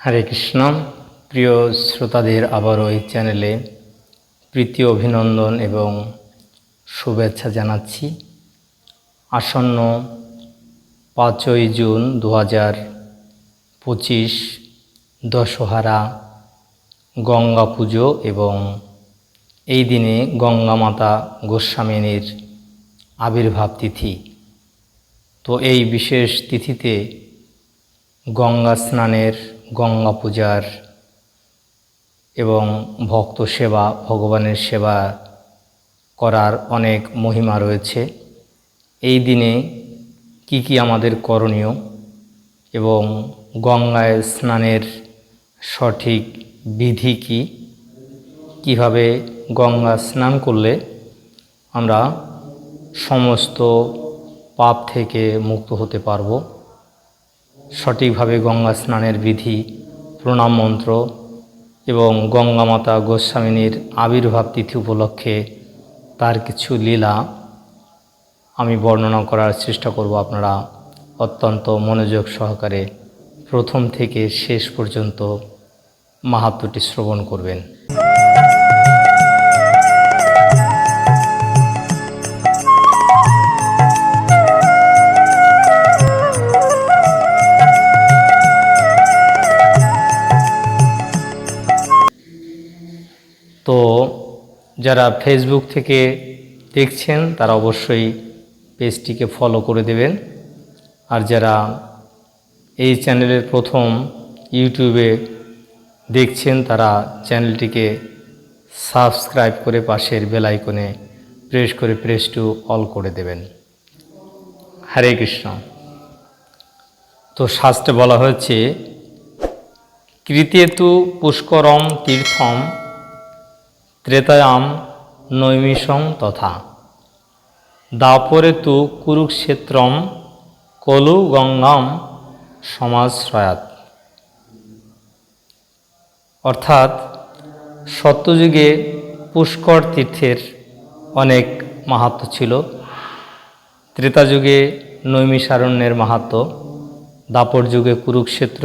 হরে কৃষ্ণ। প্রিয় শ্রোতাদের, আবারও এই চ্যানেলে প্রীতি, অভিনন্দন এবং শুভেচ্ছা জানাচ্ছি। আসন্ন পাঁচই জুন দু হাজার পঁচিশ দশহারা গঙ্গা পুজো এবং এই দিনে গঙ্গা মাতা গোস্বামিনীর আবির্ভাব তিথি। তো এই বিশেষ তিথিতে গঙ্গা স্নানের গঙ্গা পূজার এবং ভক্ত সেবা, ভগবানের সেবা করার অনেক মহিমা রয়েছে। এই দিনে কি কি আমাদের করণীয় এবং গঙ্গায় স্নানের সঠিক বিধি কি? কীভাবে গঙ্গা স্নান করলে আমরা সমস্ত পাপ থেকে মুক্ত হতে পারব? সঠিকভাবে গঙ্গা স্নানের বিধি, প্রণাম মন্ত্র এবং গঙ্গা মাতা গোস্বামিনীর আবির্ভাব তিথি উপলক্ষে তার কিছু লীলা আমি বর্ণনা করার চেষ্টা করব আপনারা অত্যন্ত মনোযোগ সহকারে। প্রথম থেকে শেষ পর্যন্ত মাহাত্মটি শ্রবণ করবেন। তো যারা ফেসবুক থেকে দেখছেন, তারা অবশ্যই পেজটিকে ফলো করে দেবেন। আর যারা এই চ্যানেলের প্রথম ইউটিউবে দেখছেন, তারা চ্যানেলটিকে সাবস্ক্রাইব করে পাশের বেল আইকনে প্রেস করে প্রেস টু অল করে দেবেন। হরে কৃষ্ণ। তো শাস্ত্রে বলা হয়েছে, কৃতেতু পুষ্করম তীর্থম ত্রেতায়াম নৈমিষং তথা। দাপরে তু কুরুক্ষেত্রম কলু গঙ্গাম সমাশ্রয়াত। অর্থাৎ সত্যযুগে পুষ্কর তীর্থের অনেক মাহাত্ম ছিল। ত্রেতাযুগে নৈমিষারণ্যের মাহাত্ম দাপর যুগে কুরুক্ষেত্র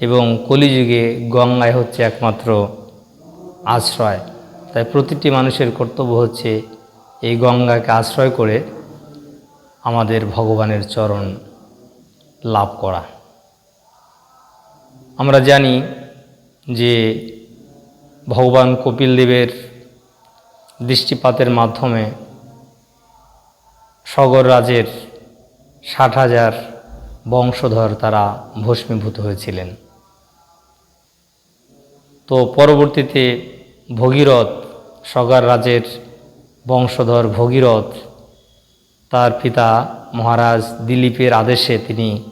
এবং কলিযুগে গঙ্গায় হচ্ছে একমাত্র আশ্রয়। তাই প্রতিটি মানুষের কর্তব্য হচ্ছে এই গঙ্গাকে আশ্রয় করে আমাদের ভগবানের চরণ লাভ করা। আমরা জানি যে ভগবান কপিল দেবের দৃষ্টিপাতের মাধ্যমে সগর রাজের ষাট হাজার বংশধর তারা ভস্মীভূত হয়েছিলেন। তো পরবর্তীতে ভগীরথ, সগার রাজের বংশধর ভগীরথ, তার পিতা মহারাজ দিলীপের আদেশে তিনি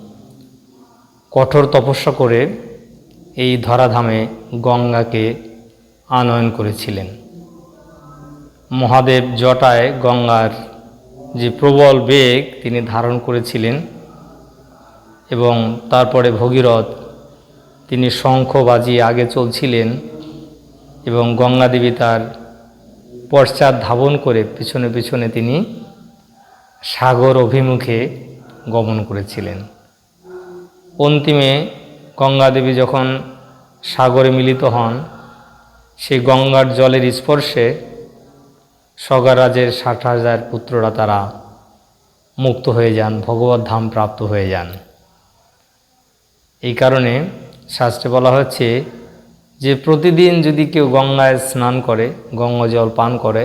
কঠোর তপস্যা করে এই ধরাধামে গঙ্গাকে আনয়ন করেছিলেন। মহাদেব জটায় গঙ্গার যে প্রবল বেগ তিনি ধারণ করেছিলেন এবং তারপরে ভগীরথ তিনি শঙ্খ বাজিয়ে আগে চলছিলেন এবং গঙ্গা দেবী তার পশ্চাৎ ধাবন করে পিছনে পিছনে তিনি সাগর অভিমুখে গমন করেছিলেন। অন্তিমে গঙ্গা দেবী যখন সাগরে মিলিত হন, সেই গঙ্গার জলের স্পর্শে সগারাজের ষাট হাজার পুত্ররা তারা মুক্ত হয়ে যান, ভগবত ধাম প্রাপ্ত হয়ে যান। এই কারণে শাস্ত্রে বলা হচ্ছে যে প্রতিদিন যদি কেউ গঙ্গায় স্নান করে, গঙ্গা জল পান করে,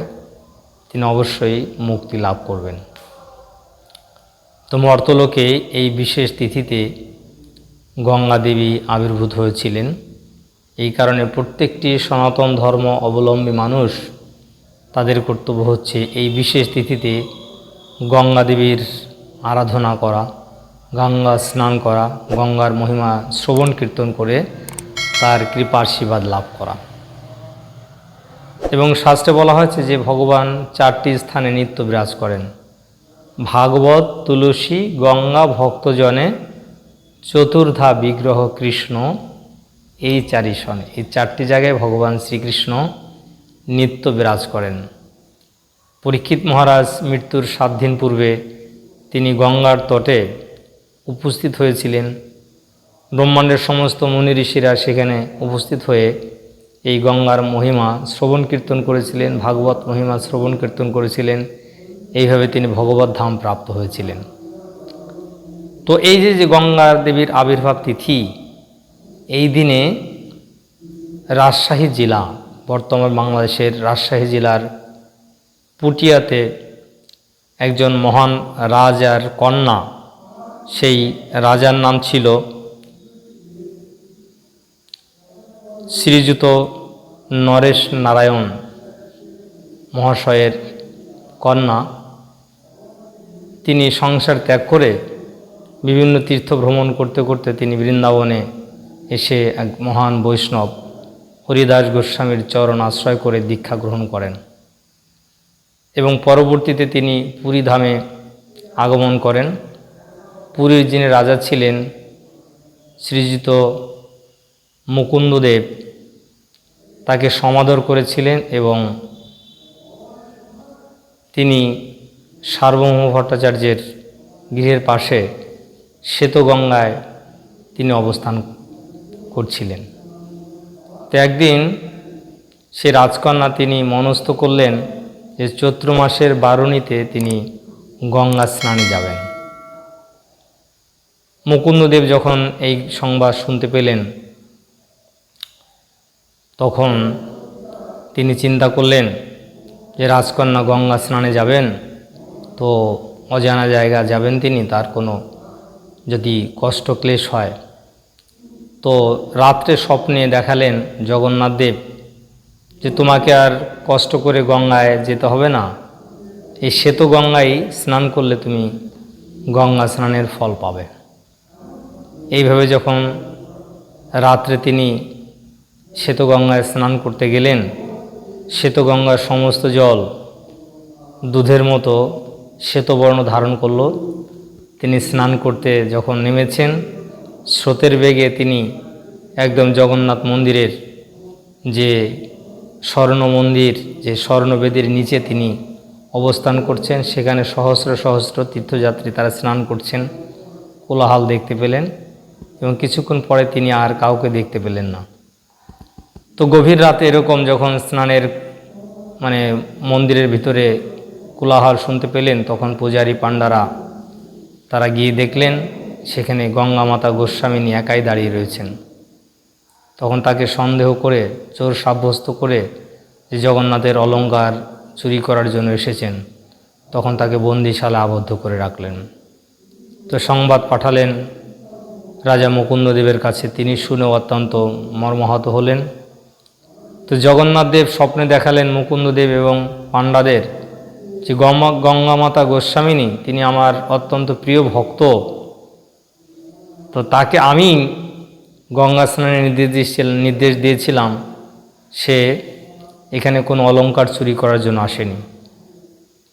তিনি অবশ্যই মুক্তি লাভ করবেন। তো মর্তলোকে এই বিশেষ তিথিতে গঙ্গা দেবী আবির্ভূত হয়েছিলেন। এই কারণে প্রত্যেকটি সনাতন ধর্ম অবলম্বী মানুষ তাদের কর্তব্য হচ্ছে এই বিশেষ তিথিতে গঙ্গা দেবীর আরাধনা করা, গঙ্গা স্নান করা, গঙ্গার মহিমা শ্রবণ কীর্তন করে তার কৃপা আশীর্বাদ লাভ করা। এবং শাস্ত্রে বলা হয়েছে যে, ভগবান চারটি স্থানে নিত্য বিরাজ করেন। ভাগবত, তুলসী, গঙ্গা, ভক্তজনে, চতুর্ধা বিগ্রহ কৃষ্ণ, এই চারি সনে, এই চারটি জায়গায় ভগবান শ্রীকৃষ্ণ নিত্য বিরাজ করেন। পরীক্ষিত মহারাজ মৃত্যুর সাত দিন পূর্বে তিনি গঙ্গার তটে উপস্থিত হয়েছিলেন। ব্রহ্মাণ্ডের সমস্ত মুনি ঋষিরা সেখানে উপস্থিত হয়ে এই গঙ্গার মহিমা শ্রবণ কীর্তন করেছিলেন, ভাগবত মহিমা শ্রবণ কীর্তন করেছিলেন। এইভাবে তিনি ভগবত ধাম প্রাপ্ত হয়েছিলেন। তো এই যে যে গঙ্গার দেবীর আবির্ভাব তিথি, এই দিনে রাজশাহী জেলা, বর্তমান বাংলাদেশের রাজশাহী জেলার পুটিয়াতে একজন মহান রাজার কন্যা, সেই রাজার নাম ছিল শ্রীযুত নরেশ নারায়ণ মহাশয়ের কন্যা। তিনি সংসার ত্যাগ করে বিভিন্ন তীর্থ ভ্রমণ করতে করতে তিনি বৃন্দাবনে এসে এক মহান বৈষ্ণব হরিদাস গোস্বামীর চরণ আশ্রয় করে দীক্ষা গ্রহণ করেন এবং পরবর্তীতে তিনি পুরী ধামে আগমন করেন। পুরীর যিনি রাজা ছিলেন, শ্রীযুত মুকুন্দদেব তাকে সমাদর করেছিলেন এবং তিনি সার্বভৌম ভট্টাচার্যের গৃহের পাশে শ্বেতগঙ্গায় তিনি অবস্থান করছিলেন। তো একদিন সে রাজকন্যা তিনি মনস্থ করলেন যে চৈত্র মাসের বারণীতে তিনি গঙ্গা স্নানে যাবেন। মুকুন্দদেব যখন এই সংবাদ শুনতে পেলেন তখন তিনি চিন্তা করলেন যে রাজকন্যা গঙ্গা স্নানে যাবেন, তো অজানা জায়গা যাবেন তিনি, তার কোনো যদি কষ্ট ক্লেশ হয়। তো রাত্রে স্বপ্নে দেখালেন জগন্নাথ দেব যে তোমাকে আর কষ্ট করে গঙ্গায় যেতে হবে না। এই শ্বেত গঙ্গায় স্নান করলে তুমি গঙ্গা স্নানের ফল পাবে। এইভাবে যখন রাত্রে তিনি শ্বেতগঙ্গায় স্নান করতে গেলেন। শ্বেতগঙ্গার সমস্ত জল দুধের মতো শ্বেতবর্ণ ধারণ করল। তিনি স্নান করতে যখন নেমেছেন, স্রোতের বেগে তিনি একদম জগন্নাথ মন্দিরের যে স্বর্ণ মন্দির, যে স্বর্ণবেদীর নিচে তিনি অবস্থান করছেন, সেখানে সহস্র সহস্র তীর্থযাত্রী তারা স্নান করছেন। কোলাহাল দেখতে পেলেন এবং কিছুক্ষণ পরে তিনি আর কাউকে দেখতে পেলেন না। তো গভীর রাতে এরকম যখন স্নানের মানে মন্দিরের ভিতরে কোলাহল শুনতে পেলেন, তখন পূজারী পাণ্ডারা তারা গিয়ে দেখলেন, সেখানে গঙ্গা মাতা গোস্বামিনী একাই দাঁড়িয়ে রয়েছেন। তখন তাকে সন্দেহ করে, চোর সাব্যস্ত করে যে জগন্নাথের অলঙ্কার চুরি করার জন্য এসেছেন, তখন তাকে বন্দিশালা আবদ্ধ করে রাখলেন। তো সংবাদ পাঠালেন, রাজা মুকুন্দদেবের কাছে তিনি শুনে অত্যন্ত মর্মাহত হলেন। তো জগন্নাথ দেব স্বপ্নে দেখালেন মুকুন্দদেব এবং পাণ্ডাদের যে গঙ্গা গঙ্গামাতা গোস্বামিনী, তিনি আমার অত্যন্ত প্রিয় ভক্ত। তো তাকে আমি গঙ্গা স্নানের নির্দেশ নির্দেশ দিয়েছিলাম, সে এখানে কোনো অলঙ্কার চুরি করার জন্য আসেনি।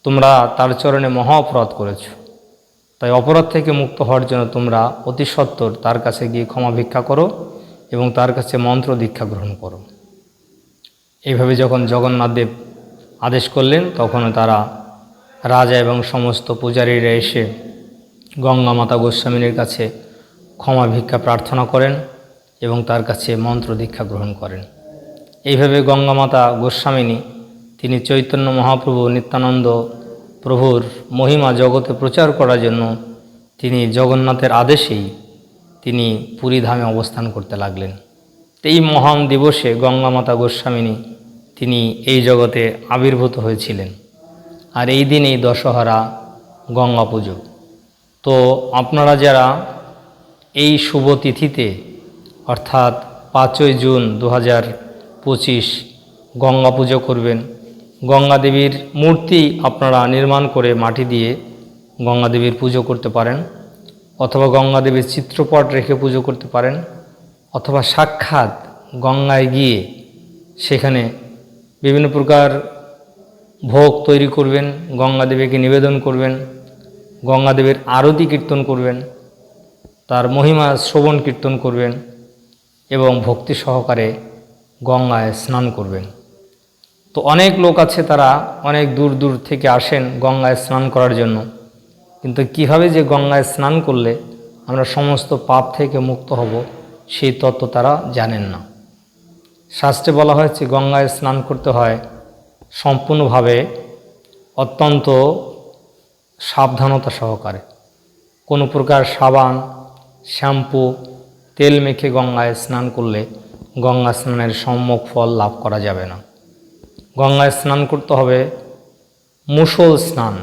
তোমরা তার চরণে মহা অপরাধ করেছ। তাই অপরাধ থেকে মুক্ত হওয়ার জন্য তোমরা অতি সত্বর তার কাছে গিয়ে ক্ষমা ভিক্ষা করো এবং তার কাছে মন্ত্র দীক্ষা গ্রহণ করো। এইভাবে যখন জগন্নাথদেব আদেশ করলেন তখন তারা রাজা এবং সমস্ত পূজারীরা এসে গঙ্গা মাতা গোস্বামীর কাছে ক্ষমা ভিক্ষা প্রার্থনা করেন এবং তার কাছে মন্ত্র দীক্ষা গ্রহণ করেন। এইভাবে গঙ্গা মাতা গোস্বামিনী, তিনি চৈতন্য মহাপ্রভু নিত্যানন্দ প্রভুর মহিমা জগতে প্রচার করার জন্য তিনি জগন্নাথের আদেশেই তিনি পুরী ধামে অবস্থান করতে লাগলেন। এই মহান দিবসে গঙ্গা মাতা গোস্বামিনী তিনি এই জগতে আবির্ভূত হয়েছিলেন। আর এই দিনেই দশহরা গঙ্গা পুজো। তো আপনারা যারা এই শুভ তিথিতে, অর্থাৎ পাঁচই জুন দু হাজার পঁচিশ গঙ্গা পুজো করবেন, গঙ্গা দেবীর মূর্তি আপনারা নির্মাণ করে মাটি দিয়ে গঙ্গা দেবীর পুজো করতে পারেন, অথবা গঙ্গা দেবীর চিত্রপট রেখে পুজো করতে পারেন। অথবা সাক্ষাৎ গঙ্গায় গিয়ে সেখানে বিভিন্ন প্রকার ভোগ তৈরি করবেন গঙ্গা দেবীকে নিবেদন করবেন গঙ্গা দেবীর আরতি কীর্তন করবেন, তার মহিমা শ্রবণ কীর্তন করবেন এবং ভক্তি সহকারে গঙ্গায় স্নান করবেন। তো অনেক লোক আছে তারা অনেক দূর দূর থেকে আসেন গঙ্গায় স্নান করার জন্য। কিন্তু কীভাবে যে গঙ্গায় স্নান করলে আমরা সমস্ত পাপ থেকে মুক্ত হব? সেই তত্ত্ব তারা জানেন না। শাস্ত্রে বলা হয়েছে, গঙ্গায় স্নান করতে হয় সম্পূর্ণভাবে অত্যন্ত সাবধানতা সহকারে। কোনো প্রকার সাবান, শ্যাম্পু, তেল মেখে গঙ্গায় স্নান করলে গঙ্গা স্নানের সম্যক ফল লাভ করা যাবে না। গঙ্গায় স্নান করতে হবে মুসল স্নান,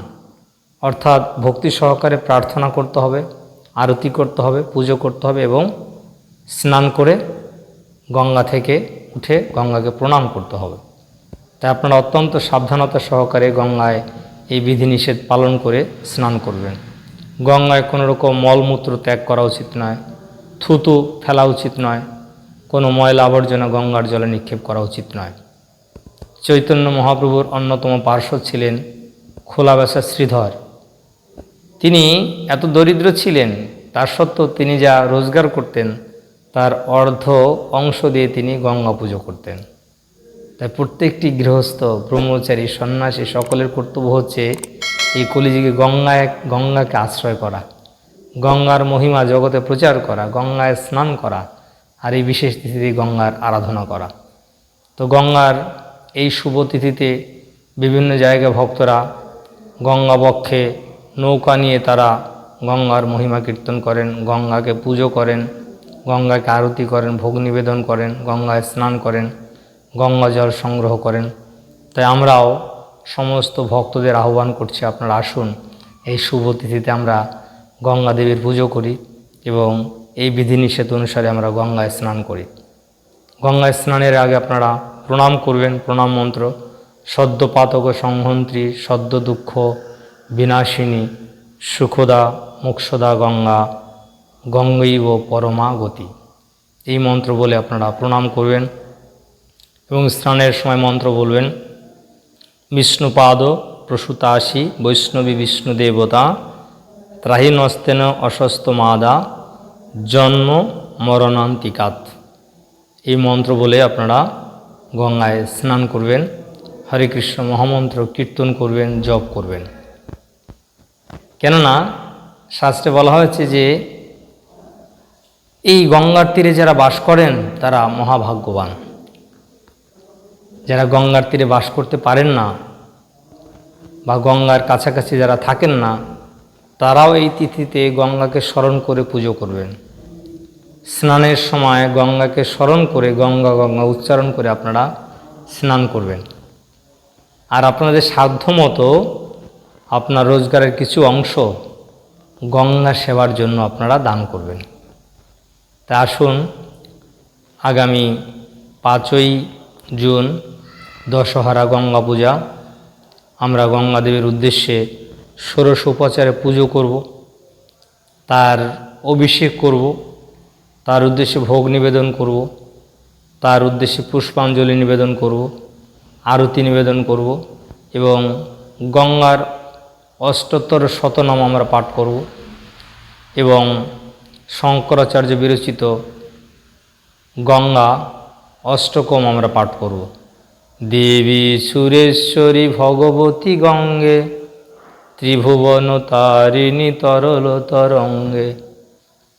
অর্থাৎ ভক্তি সহকারে প্রার্থনা করতে হবে, আরতি করতে হবে, পুজো করতে হবে এবং স্নান করে গঙ্গা থেকে উঠে গঙ্গাকে প্রণাম করতে হবে। তাই আপনারা অত্যন্ত সাবধানতা সহকারে গঙ্গায় এই বিধিনিষেধ পালন করে স্নান করবেন। গঙ্গায় কোনো রকম মলমূত্র ত্যাগ করা উচিত নয়, থুতু ফেলা উচিত নয়, কোনো ময়লা আবর্জনা গঙ্গার জলে নিক্ষেপ করা উচিত নয়। চৈতন্য মহাপ্রভুর অন্যতম পার্শ্ব ছিলেন খোলাবেসা শ্রীধর। তিনি এত দরিদ্র ছিলেন, তার সত্ত্বেও তিনি যা রোজগার করতেন তার অর্ধ অংশ দিয়ে তিনি গঙ্গা পুজো করতেন। তাই প্রত্যেকটি গৃহস্থ, ব্রহ্মচারী, সন্ন্যাসী সকলের কর্তব্য হচ্ছে এই কলিযুগে গঙ্গায়, গঙ্গাকে আশ্রয় করা, গঙ্গার মহিমা জগতে প্রচার করা, গঙ্গায় স্নান করা আর এই বিশেষ তিথিতে গঙ্গার আরাধনা করা। তো গঙ্গার এই শুভ তিথিতে বিভিন্ন জায়গায় ভক্তরা গঙ্গা বক্ষে নৌকা নিয়ে তারা গঙ্গার মহিমা কীর্তন করেন, গঙ্গাকে পুজো করেন। গঙ্গাকে আরতি করেন, ভোগ নিবেদন করেন, গঙ্গায় স্নান করেন, গঙ্গা জল সংগ্রহ করেন। তাই আমরাও সমস্ত ভক্তদের আহ্বান করছি, আপনারা আসুন, এই শুভ তিথিতে আমরা গঙ্গা দেবীর পুজো করি এবং এই বিধিনিষেধ অনুসারে আমরা গঙ্গায় স্নান করি। গঙ্গায় স্নানের আগে আপনারা প্রণাম করবেন, প্রণাম মন্ত্র। সদ্য পাতক সংহন্ত্রী, সদ্য দুঃখ, বিনাশিনী, সুখদা, মোক্ষদা গঙ্গা। গঙ্গৈব পরমা গতি এই মন্ত্র বলে আপনারা প্রণাম করবেন এবং স্নানের সময় মন্ত্র বলবেন, বিষ্ণুপাদ প্রসূতাসি বৈষ্ণবী বিষ্ণু দেবতা ত্রাহি নস্তেন অসস্ত মাদা জন্ম মরণান্তিকাত। এই মন্ত্র বলে আপনারা গঙ্গায় স্নান করবেন, হরে কৃষ্ণ মহামন্ত্র কীর্তন করবেন, জপ করবেন। কেননা শাস্ত্রে বলা হয়েছে যে এই গঙ্গার তীরে যারা বাস করেন, তারা মহাভাগ্যবান। যারা গঙ্গার তীরে বাস করতে পারেন না বা গঙ্গার কাছাকাছি যারা থাকেন না, তারাও এই তিথিতে গঙ্গাকে স্মরণ করে পুজো করবেন। স্নানের সময় গঙ্গাকে স্মরণ করে, গঙ্গা গঙ্গা উচ্চারণ করে আপনারা স্নান করবেন। আর আপনাদের সাধ্যমতো আপনার রোজগারের কিছু অংশ গঙ্গা সেবার জন্য আপনারা দান করবেন। তা আসুন, আগামী পাঁচই জুন দশহরা গঙ্গা পূজা। আমরা গঙ্গা দেবীর উদ্দেশ্যে ষোড়শ উপচারে পুজো করব, তার অভিষেক করব, তার উদ্দেশ্যে ভোগ নিবেদন করব, তার উদ্দেশ্যে পুষ্পাঞ্জলি নিবেদন করব, আরতি নিবেদন করব এবং গঙ্গার অষ্টোত্তর শতনাম আমরা পাঠ করব এবং শঙ্করাচার্য বিরচিত গঙ্গা অষ্টকম আমরা পাঠ করব। দেবী সুরেশ্বরী ভগবতী গঙ্গে, ত্রিভুবন তারিণী তরল তরঙ্গে,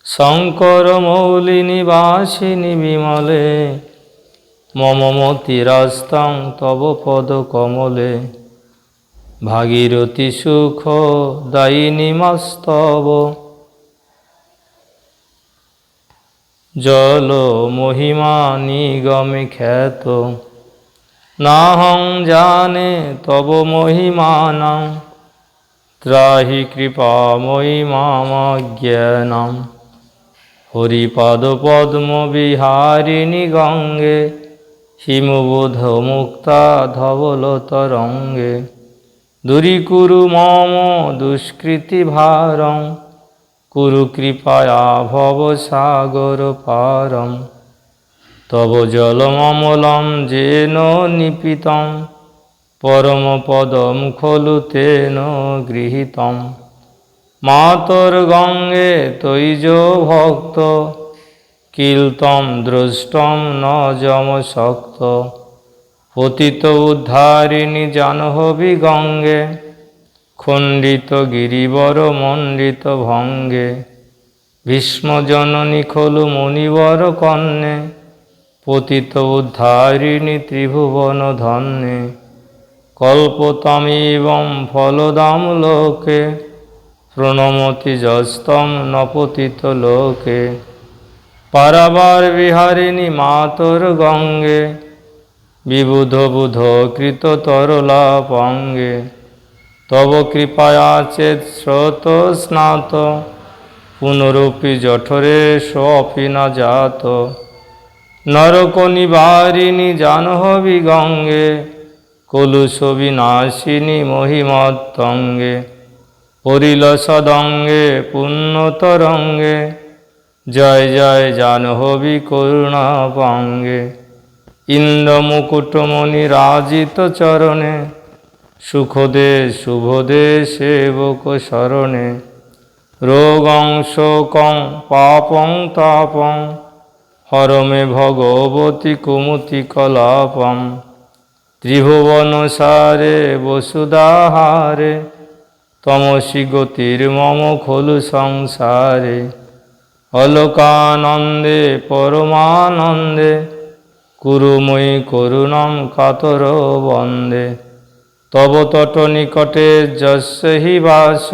শঙ্কর মৌলিনী বাসিনী বিমলে মম মতিরাস্তং তব পদ কমলে, ভাগীরথী সুখ দায়িনী মস্তব জল মহিমা নিগমে খ্যাত। নাহং জানে তব মহিমানাং ত্রাহি কৃপাময়ী মামজ্ঞানম হরিপদ পদ্ম বিহারিণী গঙ্গে। হিমবোধ মুক্তা ধবল তরঙ্গে দূরীকুরু মম দুষ্কৃতি ভারং। কুরু কৃপায়া ভব সাগর পারম, তব জলমমলম যেন নিপিতম পরমপদম খলু তেন গৃহীতম। মাতর গঙ্গে তৈজ ভক্ত কীলতম দ্রষ্টম ন যম শক্ত, পতিত উদ্ধারিণী জাহ্নবী গঙ্গে। খণ্ডিত গিরিবর মণ্ডিত ভঙ্গে। ভীষ্মজননী খলু মণিবর কন্যে। পতিত উদ্ধারিণী ত্রিভুবন ধন্যে। কল্পতমেবং ফলদাম লোকে। প্রণমতি যস্তম নপতিত লোকে। পারাবার বিহারিণী মাতর গঙ্গে। বিবুধ বুধ কৃত তরলা পঙ্গে তব কৃপায়া চেত স্রোত স্নাত, পুনরূপি জঠরে সোপি না জাত নরক নিবারিণী জাহ্নবী গঙ্গে কলুষ বিনাশিনী মহিমত্তঙ্গে, পরিল সদঙ্গে পুণ্যতরঙ্গে, জয় জয় জাহ্নবী করুণা পাঙ্গে ইন্দ্রমুকুটমণি রাজিত চরণে সুখদে শুভদে সেবক শরণে। রোগং শোকং পাপং তাপং। হরমে ভগবতী কুমতি কলাপম। ত্রিভুবন সারে বসুদাহারে তমসি গতির মম খলু সংসারে। অলোকানন্দে পরমানন্দে। কুরুময়ী করুণম কাতর বন্দে। তব তট নিকটে যস্য বাস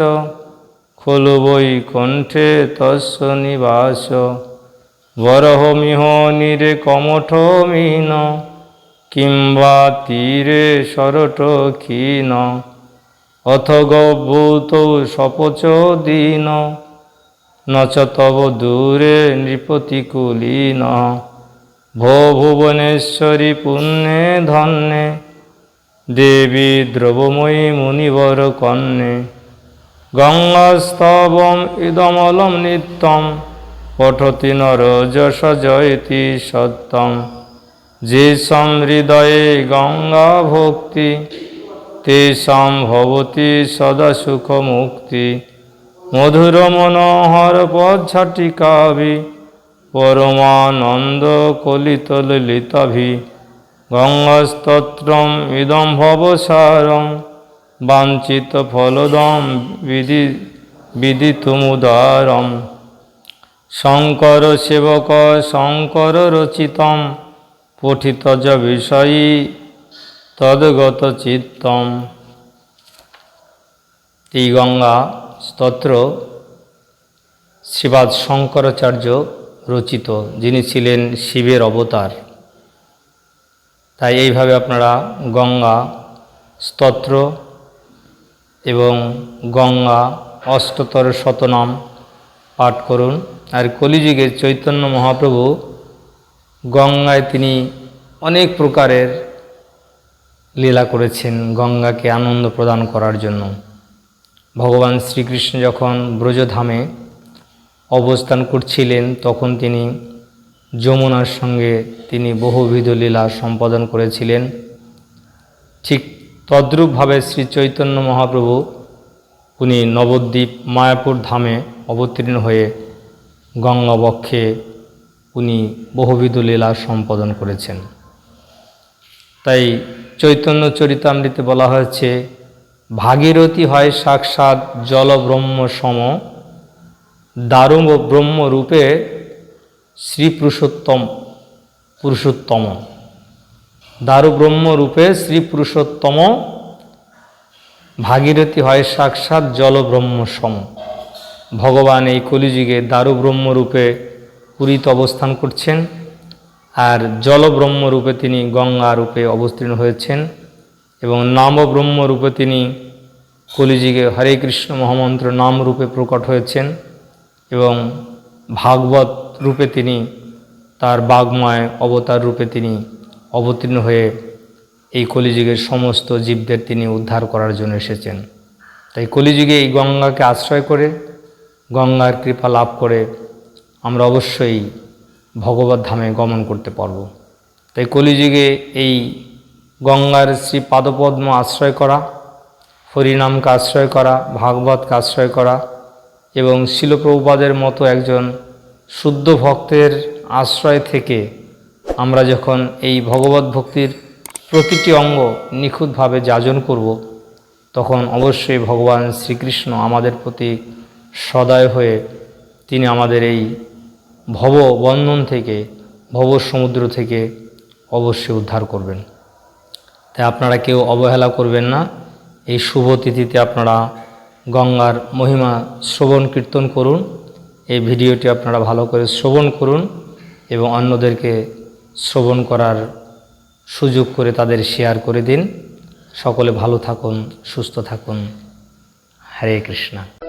খলু বৈ কণ্ঠে তস্য নিবাস। বরহমিহ নিরে কমঠ মিন কিংবা তীরে সরট ক্ষীণ। অথ গভূত সপচ দীন, নচ তব দূরে নৃপতি কুলীন। ভো ভুবনেশ্বরী পুণ্যে ধন্যে দেবী দ্রবময়ী মুনিবর কন্যে। গঙ্গাস্তবম ইদমলম নিত্যম, পঠতি নর যশ জয়তি সত্যম। যে হৃদয়ে গঙ্গা ভক্তি তেষাং ভবতি সদা সুখ মুক্তি। মধুর মনোহর পচ্ছটিকাভি পরমানন্দ কলিত ললিতাভি। গঙ্গাস্তত্রম ইদম ভবসারম বাঞ্ছিত ফলদম বিধি বিদিতুমুদারম। শঙ্কর সেবক শঙ্কর রচিতম পঠিত য বিষয়ী তদগত চিত্তম। এই গঙ্গা স্তোত্র শ্রীবাদ শঙ্করাচার্য রচিত, যিনি ছিলেন শিবের অবতার। তাই এইভাবে আপনারা গঙ্গা, স্তোত্র এবং গঙ্গা, অষ্টতর শতনাম পাঠ করুন। আর কলিযুগে চৈতন্য মহাপ্রভু গঙ্গায় তিনি অনেক প্রকারের লীলা করেছেন গঙ্গাকে আনন্দ প্রদান করার জন্য। ভগবান শ্রীকৃষ্ণ যখন ব্রজধামে অবস্থান করছিলেন, তখন তিনি যমুনার সঙ্গে তিনি বহুবিধ লীলা সম্পাদন করেছিলেন। ঠিক তদ্রূপভাবে শ্রী চৈতন্য মহাপ্রভু উনি নবদ্বীপ মায়াপুর ধামে অবতীর্ণ হয়ে গঙ্গাবক্ষে উনি বহুবিধ লীলা সম্পাদন করেছেন। তাই চৈতন্য চরিতামৃতে বলা হয়েছে, ভাগীরথী হয় সাক্ষাৎ জলব্রহ্ম সম দারুম ব্রহ্মরূপে শ্রী পুরুষোত্তম। পুরুষোত্তম দারু ব্রহ্মরূপে শ্রী পুরুষোত্তম ভাগীরথী হয় সাক্ষাৎ জলব্রহ্ম সম ভগবান এই কলিযুগে দারু ব্রহ্মরূপে পুরীতে অবস্থান করছেন আর জলব্রহ্মরূপে তিনি গঙ্গা রূপে অবতীর্ণ হয়েছেন এবং নাম ব্রহ্মরূপে তিনি কলিযুগে হরে কৃষ্ণ মহামন্ত্র নাম রূপে প্রকট হয়েছেন এবং ভাগবত রূপে তিনি, তার বাগময় অবতার রূপে তিনি অবতীর্ণ হয়ে এই কলিযুগের সমস্ত জীবদের তিনি উদ্ধার করার জন্য এসেছেন। তাই কলিযুগে এই গঙ্গাকে আশ্রয় করে, গঙ্গার কৃপা লাভ করে আমরা অবশ্যই ভগবত ধামে গমন করতে পারব। তাই কলিযুগে এই গঙ্গার শ্রী পাদপদ্ম আশ্রয় করা, হরিনামকে আশ্রয় করা, ভাগবতকে আশ্রয় করা এবং শিলপ্রভুপাদের মতো একজন শুদ্ধ ভক্তের আশ্রয় থেকে আমরা যখন এই ভগবত ভক্তির প্রতিটি অঙ্গ নিখুঁতভাবে যাজন করব, তখন অবশ্যই ভগবান শ্রীকৃষ্ণ আমাদের প্রতি সদয় হয়ে তিনি আমাদের এই ভব বন্ধন থেকে, ভব সমুদ্র থেকে অবশ্যই উদ্ধার করবেন। তাই আপনারা কেউ অবহেলা করবেন না। এই শুভ তিথিতে আপনারা গঙ্গার মহিমা শ্রবণ কীর্তন করুন। এই ভিডিওটি আপনারা ভালো করে শ্রবণ করুন এবং অন্যদেরকে শ্রবণ করার সুযোগ করে তাদের শেয়ার করে দিন। সকলে ভালো থাকুন, সুস্থ থাকুন। হরে কৃষ্ণা।